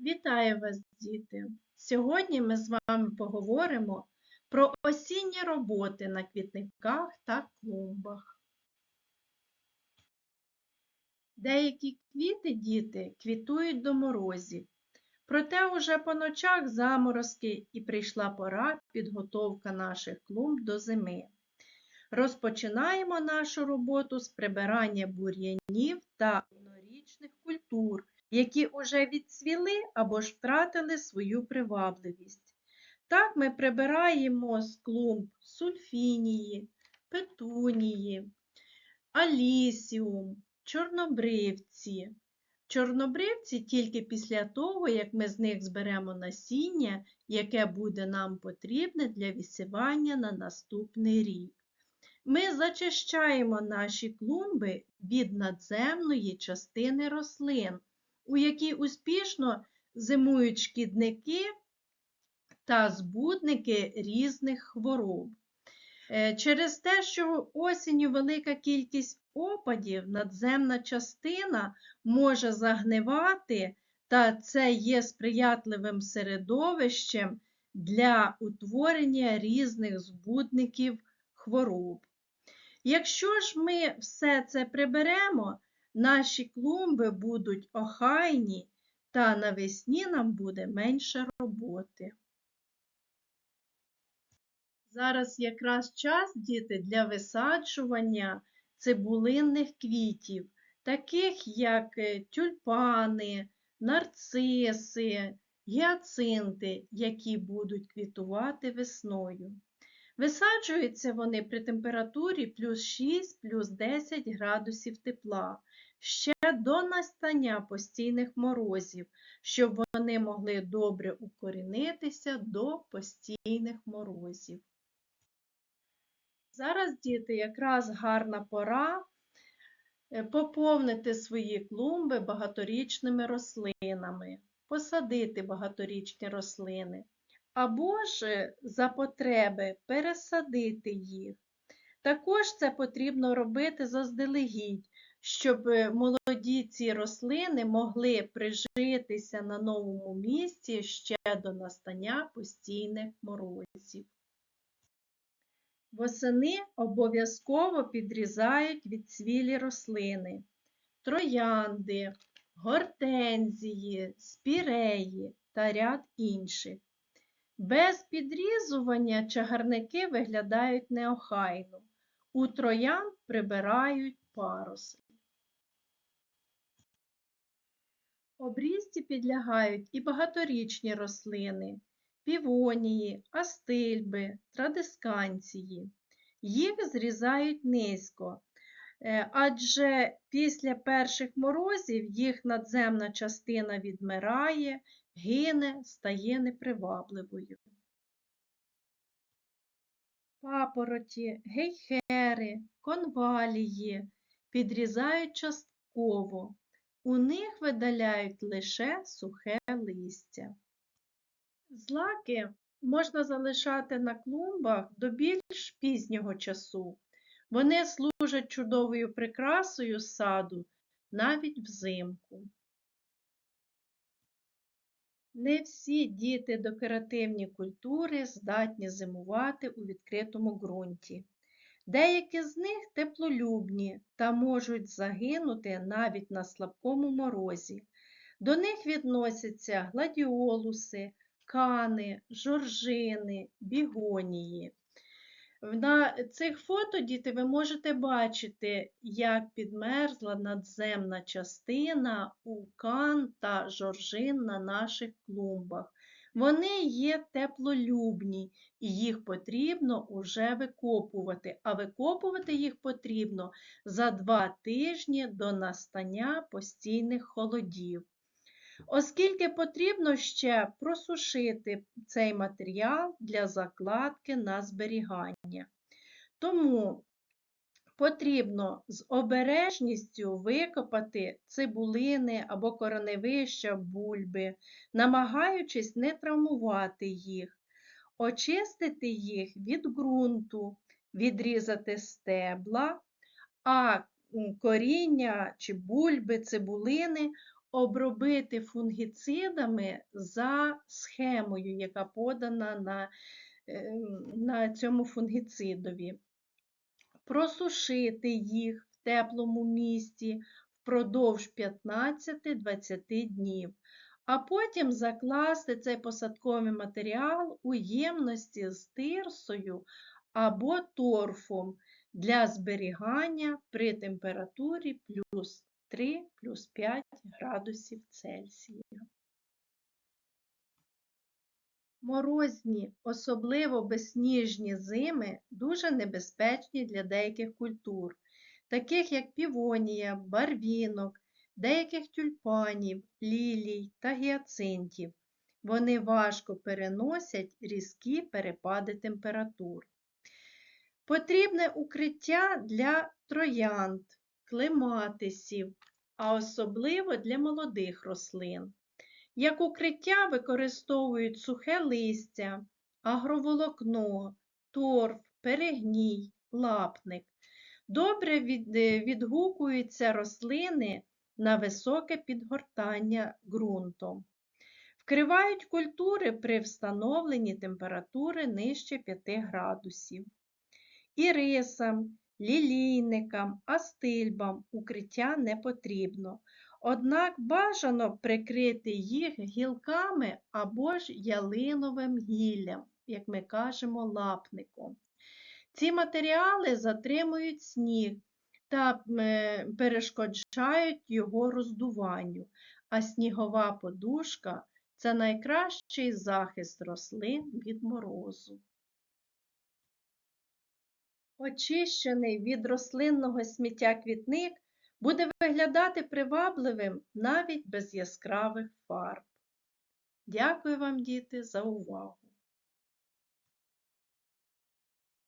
Вітаю вас, діти! Сьогодні ми з вами поговоримо про осінні роботи на квітниках та клумбах. Деякі квіти, діти, квітують до морозів, проте уже по ночах заморозки і прийшла пора підготовка наших клумб до зими. Розпочинаємо нашу роботу з прибирання бур'янів та однорічних культур, які уже відцвіли або ж втратили свою привабливість. Так ми прибираємо з клумб сульфінії, петунії, алісіум, чорнобривці. Чорнобривці тільки після того, як ми з них зберемо насіння, яке буде нам потрібне для висівання на наступний рік. Ми зачищаємо наші клумби від надземної частини рослин, у якій успішно зимують шкідники та збудники різних хвороб. Е, Через те, що осінню велика кількість опадів, надземна частина може загнивати, та це є сприятливим середовищем для утворення різних збудників хвороб. Якщо ж ми все це приберемо, наші клумби будуть охайні, та навесні нам буде менше роботи. Зараз якраз час, діти, для висаджування цибулинних квітів, таких як е, тюльпани, нарциси, гіацинти, які будуть квітувати весною. Висаджуються вони при температурі плюс 6, плюс 10 градусів тепла, ще до настання постійних морозів, щоб вони могли добре укорінитися до постійних морозів. Зараз, діти, якраз гарна пора е, поповнити свої клумби багаторічними рослинами, посадити багаторічні рослини або ж за потреби пересадити їх. Також це потрібно робити заздалегідь, щоб е, молоді ці рослини могли прижитися на новому місці ще до настання постійних морозів. Восени обов'язково підрізають відцвілі рослини, троянди, гортензії, спіреї та ряд інших. Без підрізування чагарники виглядають неохайно. У троян прибирають паруси. Обрізці підлягають і багаторічні рослини, півонії, астильби, традисканції. Їх зрізають низько, е, адже після перших морозів їх надземна частина відмирає, гине, стає непривабливою. Папороті, гейхери, конвалії підрізають частково. У них видаляють лише сухе листя. Злаки можна залишати на клумбах до більш пізнього часу. Вони служать чудовою прикрасою саду навіть взимку. Не всі діти декоративні культури здатні зимувати у відкритому ґрунті. Деякі з них теплолюбні та можуть загинути навіть на слабкому морозі. До них відносяться гладіолуси, кани, жоржини, бігонії. На цих фото, діти, ви можете бачити, як підмерзла надземна частина у кан та жоржин на наших клумбах. Вони є теплолюбні і їх потрібно уже викопувати, а викопувати їх потрібно за два тижні до настання постійних холодів. Оскільки потрібно ще просушити цей матеріал для закладки на зберігання. Тому потрібно з обережністю викопати цибулини або кореневища бульби, намагаючись не травмувати їх, очистити їх від ґрунту, відрізати стебла, а коріння чи бульби, цибулини обробити фунгіцидами за схемою, яка подана на, е, на цьому фунгіцидові. Просушити їх в теплому місці впродовж 15-20 днів, а потім закласти цей посадковий матеріал у ємності з тирсою або торфом для зберігання при температурі плюс 3 плюс 5 градусів Цельсія. Морозні, особливо безсніжні зими, дуже небезпечні для деяких культур, таких як півонія, барвінок, деяких тюльпанів, лілій та гіацинтів. Вони важко переносять різкі перепади температур. Потрібне укриття для троянд, клематисів, а особливо для молодих рослин. Як укриття використовують сухе листя, агроволокно, торф, перегній, лапник. Добре е, відгукуються рослини на високе підгортання ґрунтом. Вкривають культури при встановленні температури нижче 5 градусів. Ірисам, лілійникам, астильбам укриття не потрібно. Однак бажано прикрити їх гілками або ж ялиновим гіллям, як ми кажемо, лапником. Ці матеріали затримують сніг та е, перешкоджають його роздуванню, а снігова подушка це найкращий захист рослин від морозу. Очищений від рослинного сміття квітник буде виглядати привабливим навіть без яскравих фарб. Дякую вам, діти, за увагу!